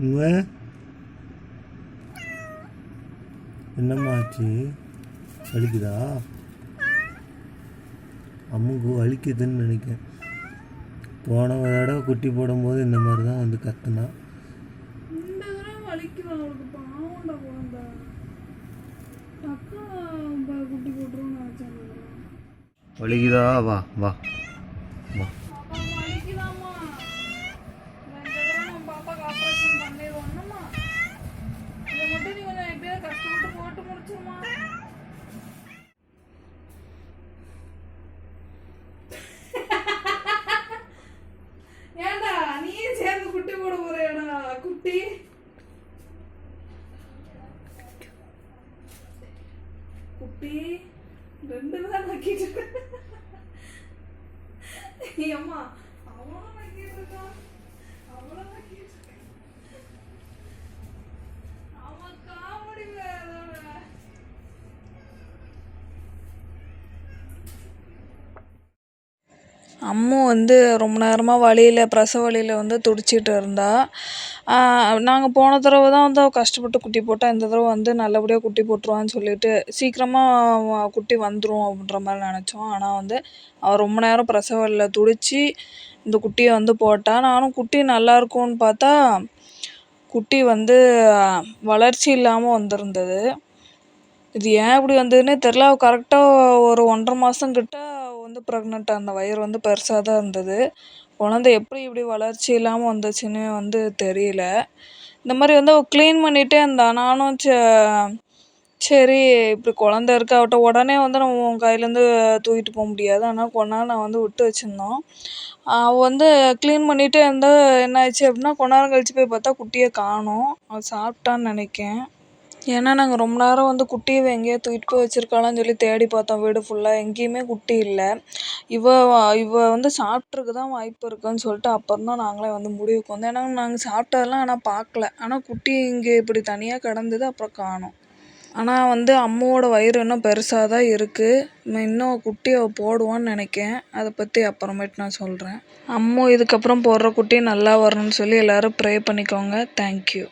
இவன் என்னம்மா ஆச்சு? வலிக்குதா? அம்முக்கு வலிக்குதுன்னு நினைக்கிறேன். போன தடவை குட்டி போடும்போது இந்த மாதிரி தான் வந்து கத்துனா. வலிக்குதா? வா வா. வா. குட்டி ரெண்டு தான் நக்கிட்டு அம்மா அம்மு வந்து ரொம்ப நேரமாக வலியில் பிரசவ வலியில் வந்து துடிச்சிட்டு இருந்தா. நாங்கள் போன தடவை தான் வந்து அவள் கஷ்டப்பட்டு குட்டி போட்டால் இந்த தடவை வந்து நல்லபடியாக குட்டி போட்டுருவான்னு சொல்லிட்டு சீக்கிரமாக குட்டி வந்துடும் அப்படின்ற மாதிரி நினச்சோம். ஆனால் வந்து அவள் ரொம்ப நேரம் பிரசவ வலியில் துடிச்சு இந்த குட்டியை வந்து போட்டால் நானும் குட்டி நல்லா இருக்கும்னு பார்த்தா குட்டி வந்து வளர்ச்சி இல்லாமல் வந்திருந்தது. இது ஏன் இப்படி வந்ததுன்னே தெரில அவள் கரெக்டாக ஒரு ஒன்றரை மாதம் கிட்ட வந்து ப்ரெக்னெண்ட்டாக அந்த வயிறு வந்து பெருசாக தான் இருந்தது. குழந்தை எப்படி இப்படி வளர்ச்சி இல்லாமல் வந்துச்சுன்னு வந்து தெரியல. இந்த மாதிரி வந்து அவள் க்ளீன் பண்ணிகிட்டே இருந்தா. நானும் ச சரி இப்படி குழந்த இருக்கு அவட்ட உடனே வந்து நம்ம உன் கையிலேருந்து தூக்கிட்டு போக முடியாது. ஆனால் கொஞ்ச நாள் நான் வந்து விட்டு வச்சுருந்தோம். அவள் வந்து க்ளீன் பண்ணிகிட்டே இருந்தால் என்ன ஆயிடுச்சு அப்படின்னா கொஞ்ச நேரம் கழிச்சு போய் பார்த்தா குட்டியை காணும். அவள் சாப்பிட்டான்னு நினைக்கேன். ஏன்னா நாங்கள் ரொம்ப நேரம் வந்து குட்டியை எங்கேயோ தூக்கிட்டு போய் வச்சிருக்காளான்னு சொல்லி தேடி பார்த்தோம். வீடு ஃபுல்லாக எங்கேயுமே குட்டி இல்லை. இவள் இவள் வந்து சாப்பிட்ருக்கு தான் வாய்ப்பு இருக்குன்னு சொல்லிட்டு அப்புறம் தான் நாங்களே வந்து முடிவுக்கு வந்தோம். ஏன்னா நாங்கள் சாப்பிட்டதெல்லாம் ஆனால் பார்க்கல. ஆனால் குட்டி இங்கே இப்படி தனியாக கிடந்தது அப்புறம் காணோம். ஆனால் வந்து அம்மாவோட வயிறு இன்னும் பெருசாக தான் இருக்குது இன்னும் குட்டி அவள் போடுவான்னு நினைக்கேன். அதை பற்றி அப்புறமேட்டு நான் சொல்கிறேன் அம்மு இதுக்கப்புறம் போடுற குட்டி நல்லா வரணும்னு சொல்லி எல்லோரும் ப்ரே பண்ணிக்கோங்க. தேங்க்யூ